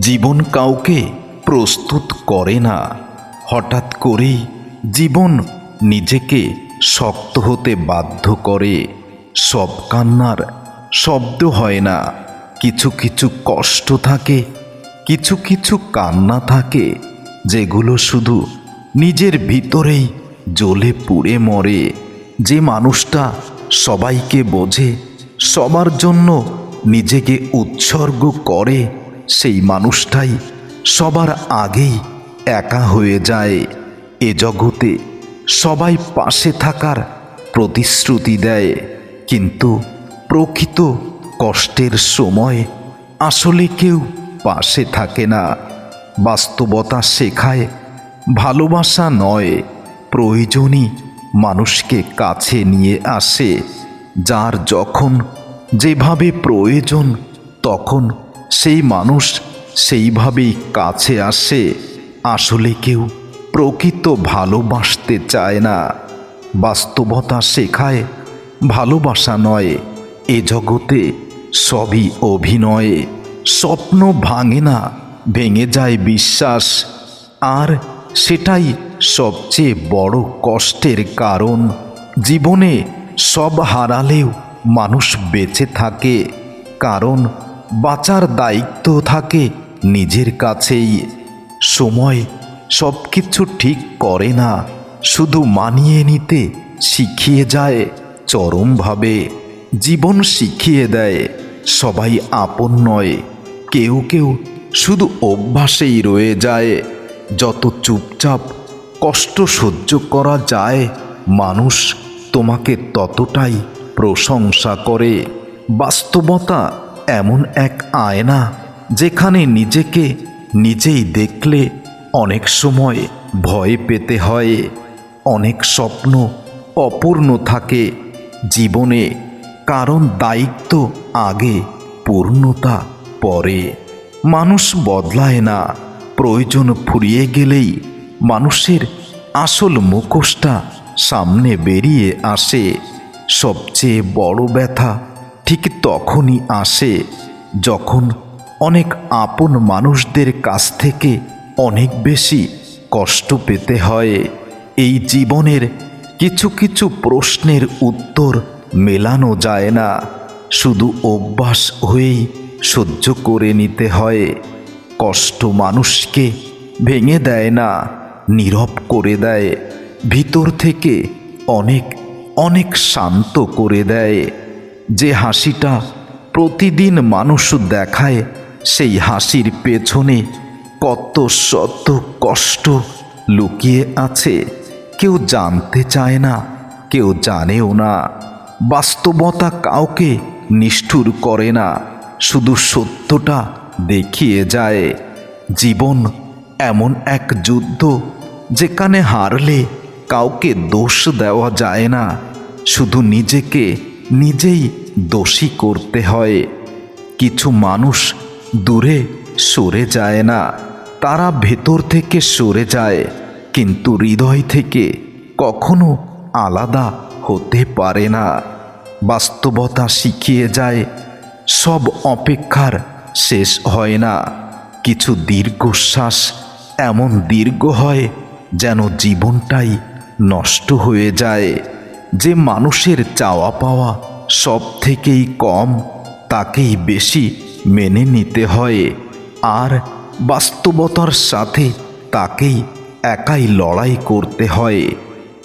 জীবন কাউকে প্রস্তুত করে না। হঠাৎ করেই জীবন নিজেকে শক্ত হতে বাধ্য করে। সব কান্নার শব্দ হয় না। কিছু কিছু কষ্ট থাকে, কিছু কিছু কান্না থাকে, যেগুলো শুধু নিজের ভিতরেই জ্বলে পুড়ে মরে। যে মানুষটা সবাইকে বোঝে, সবার জন্য নিজেকে উৎসর্গ করে সেই মানুষটাই সবার আগেই একা হয়ে যায়। এ জগতে সবাই পাশে থাকার প্রতিশ্রুতি দেয়। কিন্তু প্রকৃত কষ্টের সময় আসলে কেউ পাশে থাকে না। বাস্তবতা শেখায়, ভালোবাসা নয়, প্রয়োজনই মানুষকে কাছে নিয়ে আসে। যার যখন যেভাবে প্রয়োজন, তখন সেই মানুষ সেইভাবেই কাছে আসে। আসলে কেউ প্রকৃত ভালোবাসতে চায় না। বাস্তবতা শেখায়, ভালোবাসা নয়, এ জগতে সবই অভিনয়ে। স্বপ্ন ভাঙে না, ভেঙে যায় বিশ্বাস। আর সেটাই সবচেয়ে বড় কষ্টের কারণ। জীবনে সব হারালেও মানুষ বেঁচে থাকে। কারণ বাঁচার দায়িত্ব থাকে নিজের কাছেই। সময় সব কিছু ঠিক করে না, শুধু মানিয়ে নিতে শিখিয়ে যায়, চরমভাবে জীবন শিখিয়ে দেয়। সবাই আপন নয়, কেউ কেউ শুধু অভ্যাসেই রয়ে যায়। যত চুপচাপ কষ্ট সহ্য করা যায়, মানুষ তোমাকে ততটাই প্রশংসা করে। বাস্তবতা এমন এক আয়না যেখানে নিজেকে নিজেই দেখলে অনেক সময় ভয় পেতে হয়, অনেক স্বপ্ন অপূর্ণ থাকে, জীবনে কারণ দায়িত্ব আগে পূর্ণতা পরে। মানুষ বদলায় না, প্রয়োজন ফুরিয়ে গেলেই মানুষের আসল মুখোশটা সামনে বেরিয়ে আসে। সবচেয়ে বড় ব্যথা ঠিক তখনই আসে যখন অনেক আপন মানুষদের কাছ থেকে অনেক বেশি কষ্ট পেতে হয়। এই জীবনের কিছু কিছু প্রশ্নের উত্তর মেলানো যায় না। শুধু অভ্যাস হয়েই সহ্য করে নিতে হয়। কষ্ট মানুষকে ভেঙে দেয় না, নীরব করে দেয়। ভিতর থেকে অনেক অনেক শান্ত করে দেয়। যে হাসিটা প্রতিদিন মানুষ দেখায়, সেই হাসির পেছনে কত শত কষ্ট লুকিয়ে আছে। কেউ জানতে চায় না, কেউ জানেও না। বাস্তবতা কাউকে নিষ্ঠুর করে না, শুধু সত্যটা দেখিয়ে যায়। জীবন এমন এক যুদ্ধ, যেখানে হারলে কাউকে দোষ দেওয়া যায় না। শুধু নিজেকে নিজেই দোষী করতে হয়। কিছু মানুষ দূরে সরে যায় না। তারা ভেতর থেকে সরে যায়, কিন্তু হৃদয় থেকে কখনো আলাদা হতে পারে না। বাস্তবতা শিখিয়ে যায়, সব অপেক্ষার শেষ হয় না। কিছু দীর্ঘশ্বাস এমন দীর্ঘ হয় যেন জীবনটাই নষ্ট হয়ে যায়। যে মানুষের চাওয়া পাওয়া সব থেকেই কম, তাকেই বেশি মেনে নিতে হয়। আর বাস্তবতার সাথে তাকেই একাই লড়াই করতে হয়।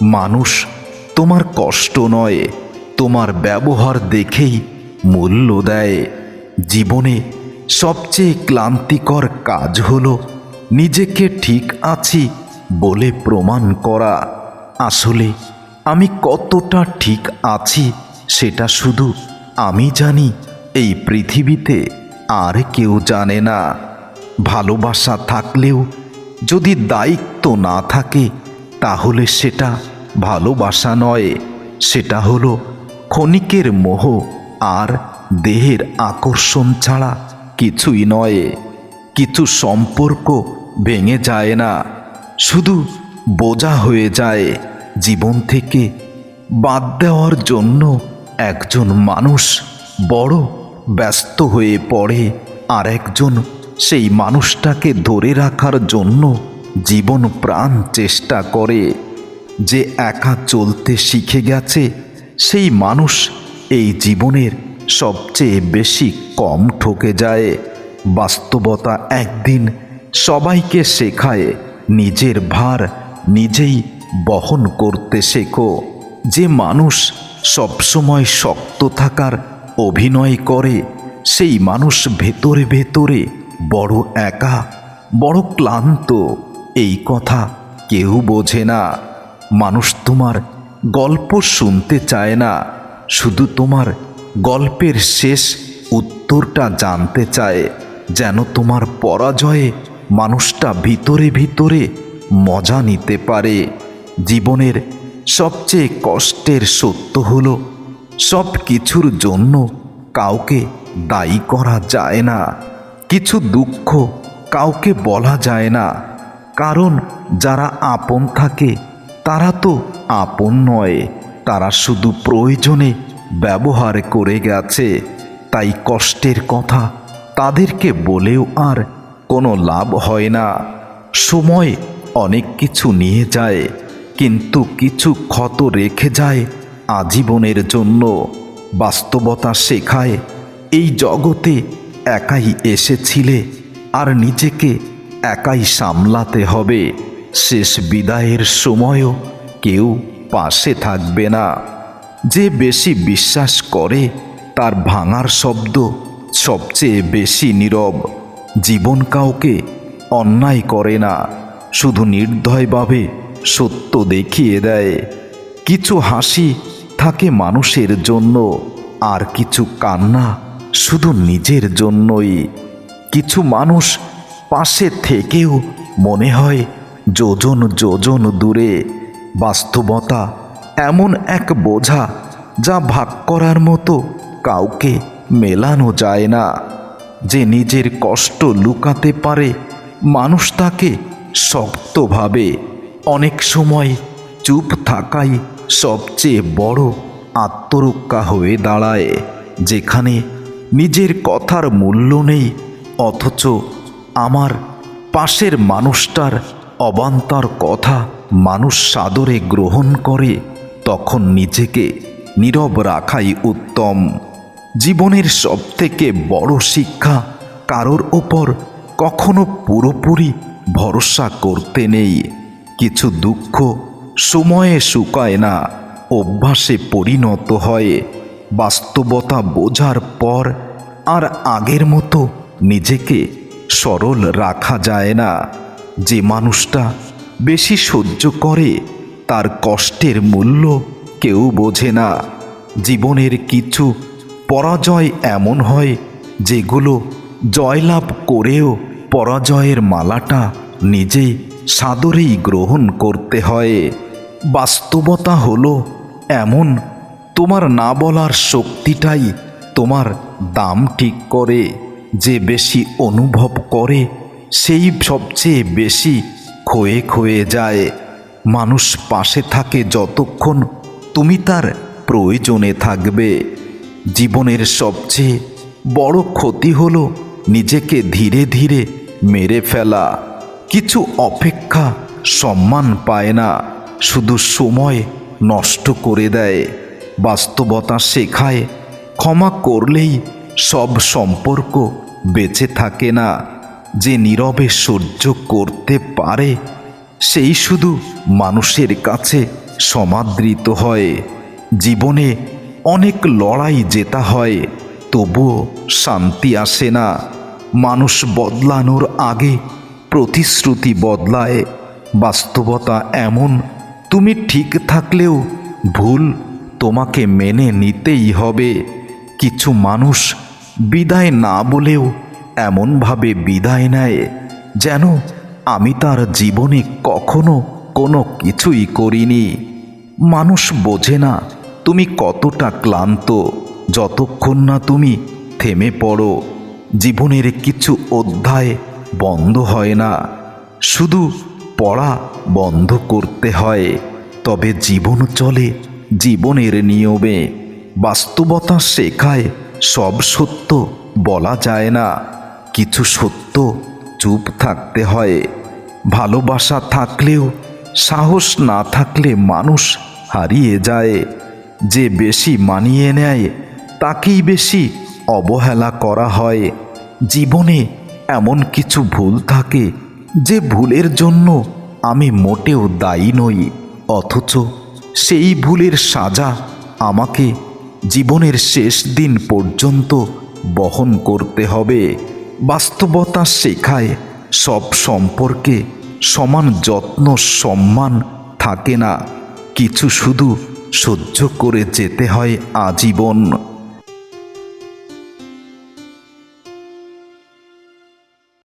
মানুষ তোমার কষ্ট নয়, তোমার ব্যবহার দেখেই মূল্য দেয়। জীবনে সবচেয়ে ক্লান্তিকর কাজ হলো নিজেকে ঠিক আছি বলে প্রমাণ করা। আসলে আমি কতটা ঠিক আছি সেটা শুধু আমি জানি, এই পৃথিবীতে আর কেউ জানে না। ভালোবাসা থাকলেও যদি দায়িত্ব না থাকে, তাহলে সেটা ভালোবাসা নয়। সেটা হলো ক্ষণিকের মোহ আর দেহের আকর্ষণ ছাড়া কিছুই নয়। কিছু সম্পর্ক ভেঙে যায় না, শুধু বোঝা হয়ে যায়। জীবন থেকে বাদ দেওয়ার জন্য একজন মানুষ বড় ব্যস্ত হয়ে পড়ে আর একজন সেই মানুষটাকে ধরে রাখার জন্য জীবন প্রাণ চেষ্টা করে। যে একা চলতে শিখে গেছে, সেই মানুষ এই জীবনের সবচেয়ে বেশি কম ঠকে যায়। বাস্তবতা একদিন সবাইকে শেখায়, নিজের ভার নিজেই বহন করতে শেখো, যে মানুষ সবসময় শক্ত থাকার অভিনয় করে, সেই মানুষ ভেতরে ভেতরে বড় একা, বড় ক্লান্ত, এই কথা কেউ বোঝে না। মানুষ তোমার গল্প শুনতে চায় না, শুধু তোমার গল্পের শেষ উত্তরটা জানতে চায়, যেন তোমার পরাজয়ে মানুষটা ভিতরে ভিতরে মজা নিতে পারে। জীবনের সবচেয়ে কষ্টের সত্য হল সব কিছুর জন্য কাউকে দায়ী করা যায় না। কিছু দুঃখ কাউকে বলা যায় না। কারণ যারা আপন থাকে, তারা তো আপন নয়। তারা শুধু প্রয়োজনে ব্যবহার করে গেছে। তাই কষ্টের কথা তাদেরকে বলেও আর কোনো লাভ হয় না। সময় অনেক কিছু নিয়ে যায়। কিন্তু কিছু ক্ষত রেখে যায় আজীবনের জন্য। বাস্তবতা শেখায়, এই জগতে একাই এসেছিলে আর নিজেকে একাই সামলাতে হবে। শেষ বিদায়ের সময়ও কেউ পাশে থাকবে না। যে বেশি বিশ্বাস করে, তার ভাঙার শব্দ সবচেয়ে বেশি নীরব। জীবন কাউকে অন্যায় করে না, শুধু নির্দয়ভাবে সত্য দেখিয়ে দেয়। কিছু হাসি থাকে মানুষের জন্য, আর কিছু কান্না শুধু নিজের জন্যই। কিছু মানুষ পাশে থেকেও মনে হয়, যোজন যোজন দূরে। বাস্তবতা এমন এক বোঝা যা ভাগ করার মতো কাউকে মেলানো যায় না। যে নিজের কষ্ট লুকাতে পারে, মানুষ তাকে শক্তভাবে অনেক সময় চুপ থাকাই সবচেয়ে বড় আত্মরক্ষা হয়ে দাঁড়ায়, যেখানে নিজের কথার মূল্য নেই, অথচ আমার পাশের মানুষটার অবান্তর কথা মানুষ সাদরে গ্রহণ করে, তখন নিজেকে নীরব রাখাই উত্তম। জীবনের সবথেকে বড় শিক্ষা কারোর ওপর কখনো পুরোপুরি ভরসা করতে নেই। কিছু দুঃখ সময়ে শুকায় না, অভ্যাসে পরিণত হয়। বাস্তবতা বোঝার পর আর আগের মতো নিজেকে সরল রাখা যায় না। যে মানুষটা বেশি সহ্য করে, তার কষ্টের মূল্য কেউ বোঝে না। জীবনের কিছু পরাজয় এমন হয়, যেগুলো জয়লাভ করেও পরাজয়ের মালাটা নিজেই সাদরেই গ্রহণ করতে হয়। বাস্তবতা হলো এমন, তোমার না বলার শক্তিটাই তোমার দাম ঠিক করে। যে বেশি অনুভব করে, সেই সবচেয়ে বেশি ক্ষয়ে ক্ষয়ে যায়। মানুষ পাশে থাকে যতক্ষণ তুমি তার প্রয়োজনে থাকবে। জীবনের সবচেয়ে বড় ক্ষতি হলো নিজেকে ধীরে ধীরে মেরে ফেলা। কিছু অপেক্ষা সম্মান পায় না। শুধু সময় নষ্ট করে দেয়। বাস্তবতা শেখায়। ক্ষমা করলেই সব সম্পর্ক বেঁচে থাকে না। যে নীরবে সহ্য করতে পারে, সেই শুধু মানুষের কাছে সমাদৃত হয়। জীবনে অনেক লড়াই জেতা হয়, তবুও শান্তি আসে না। মানুষ বদলানোর আগে প্রতিশ্রুতি বদলায়। বাস্তবতা এমন, তুমি ঠিক থাকলেও ভুল তোমাকে মেনে নিতেই হবে। কিছু মানুষ বিদায় না বলেও এমনভাবে বিদায় নেয়, যেন আমি তার জীবনে কখনো কোনো কিছুই করিনি। মানুষ বোঝে না তুমি কতটা ক্লান্ত, যতক্ষণ না তুমি থেমে পড়ো। জীবনের কিছু অধ্যায় বন্ধ হয় না। শুধু পড়া বন্ধ করতে হয়, তবে জীবন চলে জীবনের নিয়মে। বাস্তবতা শেখায়, সব সত্য বলা যায় না। কিছু সত্য চুপ থাকতে হয়। ভালোবাসা থাকলেও, সাহস না থাকলে মানুষ হারিয়ে যায়। যে বেশি মানিয়ে নেয়, তাকেই বেশি অবহেলা করা হয়। জীবনে এমন কিছু ভুল থাকে যে ভুলের জন্য আমি মোটেও দায়ী নই। অথচ সেই ভুলের সাজা আমাকে জীবনের শেষ দিন পর্যন্ত বহন করতে হবে। বাস্তবতা শেখায় সব সম্পর্কে সমান যত্ন, সম্মান থাকে না। কিছু শুধু সহ্য করে যেতে হয় আজীবন।